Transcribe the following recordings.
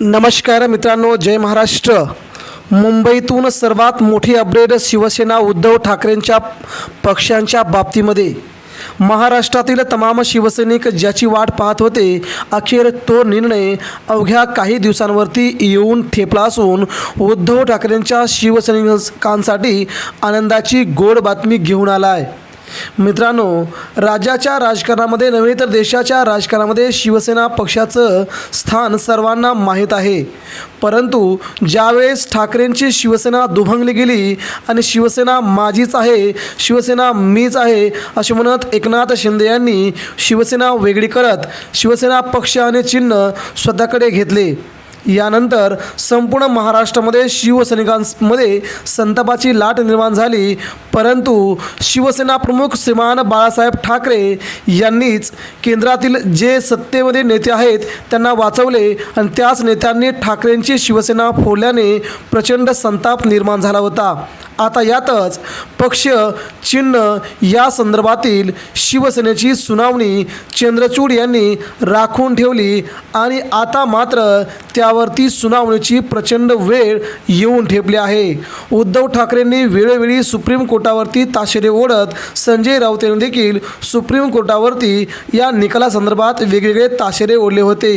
नमस्कार मित्रांनो जय महाराष्ट्र. मुंबईतून सर्वात मोठी अपडेट शिवसेना उद्धव ठाकरेंच्या पक्षांच्या बाबतीमध्ये. महाराष्ट्रातील तमाम शिवसैनिक ज्याची वाट पाहत होते अखेर तो निर्णय अवघ्या काही दिवसांवरती येऊन ठेपला असून उद्धव ठाकरेंच्या शिवसैनिकांसाठी आनंदाची गोड बातमी घेऊन आला आहे मित्रांनो राज्याच्या राजकारणामध्ये नव्हे तर देशाच्या राजकारणामध्ये शिवसेना पक्षाचं स्थान सर्वांना माहीत आहे. परंतु ज्यावेळेस ठाकरेंची शिवसेना दुभंगली गेली आणि शिवसेना माझीच आहे शिवसेना मीच आहे असे म्हणत एकनाथ शिंदे यांनी शिवसेना वेगळी करत शिवसेना पक्ष आणि चिन्ह स्वतःकडे घेतले. यानंतर संपूर्ण महाराष्ट्रामध्ये शिवसैनिकांमध्ये संतापाची लाट निर्माण झाली. परंतु शिवसेना प्रमुख श्रीमान बाळासाहेब ठाकरे यांनीच केंद्रातील जे सत्तेमध्ये नेते आहेत त्यांना वाचवले आणि त्याच नेत्यांनी ठाकरेंची शिवसेना फोडल्याने प्रचंड संताप निर्माण झाला होता. आता यातच पक्ष चिन्ह या संदर्भातील शिवसेनेची सुनावणी चंद्रचूड यांनी राखून ठेवली आणि आता मात्र त्यावरती सुनावणीची प्रचंड वेळ येऊन ठेपली आहे. उद्धव ठाकरेंनी वेळोवेळी सुप्रीम कोर्टावरती ताशेरे ओढत संजय राऊत यांनी देखील सुप्रीम कोर्टावरती या निकालासंदर्भात वेगवेगळे ताशेरे ओढले होते.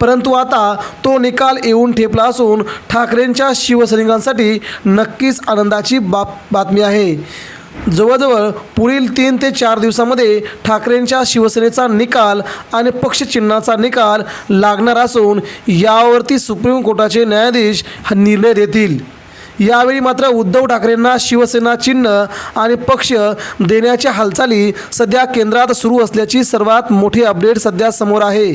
परंतु आता तो निकाल येऊन ठेपला असून ठाकरेंच्या शिवसैनिकांसाठी नक्कीच आनंदाची बाब बातमी आहे. जवळजवळ पुढील तीन ते चार दिवसामध्ये ठाकरेंच्या शिवसेनेचा निकाल आणि पक्षचिन्हाचा निकाल लागणार असून यावरती सुप्रीम कोर्टाचे न्यायाधीश हा निर्णय देतील. यावेळी मात्र उद्धव ठाकरेंना शिवसेना चिन्ह आणि पक्ष देण्याच्या हालचाली सध्या केंद्रात सुरू असल्याची सर्वात मोठी अपडेट सध्या समोर आहे.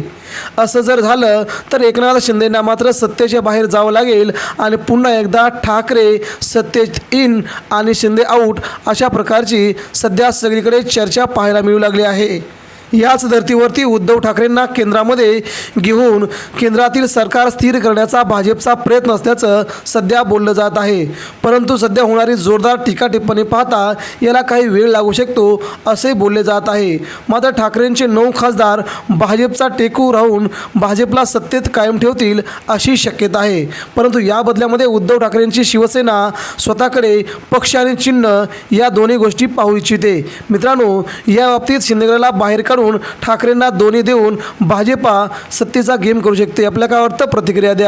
असं जर झालं तर एकनाथ शिंदेंना मात्र सत्तेच्या बाहेर जावं लागेल आणि पुन्हा एकदा ठाकरे सत्तेत इन आणि शिंदे आऊट अशा प्रकारची सध्या सगळीकडे चर्चा पाहायला मिळू लागली आहे. याच धर्तीवरती उद्धव ठाकरेंना केंद्रामध्ये घेऊन केंद्रातील सरकार स्थिर करण्याचा भाजपचा प्रयत्न असल्याचं सध्या बोललं जात आहे. परंतु सध्या होणारी जोरदार टीका टिप्पणी पाहता याला काही वेळ लागू शकतो असे बोलले जात आहे. मात्र ठाकरेंचे नऊ खासदार भाजपचा टेकू राहून भाजपला सत्तेत कायम ठेवतील अशी शक्यता आहे. परंतु या बदल्यामध्ये उद्धव ठाकरेंची शिवसेना स्वतःकडे पक्ष आणि चिन्ह या दोन्ही गोष्टी पाहू इच्छिते. मित्रांनो या बाबतीत शिंदेगडला बाहेर काढून ठाकरेंना दोन्ही देऊन भाजपा सत्तेचा गेम करू शकते. आपल्या काय वाटतं? प्रतिक्रिया द्या.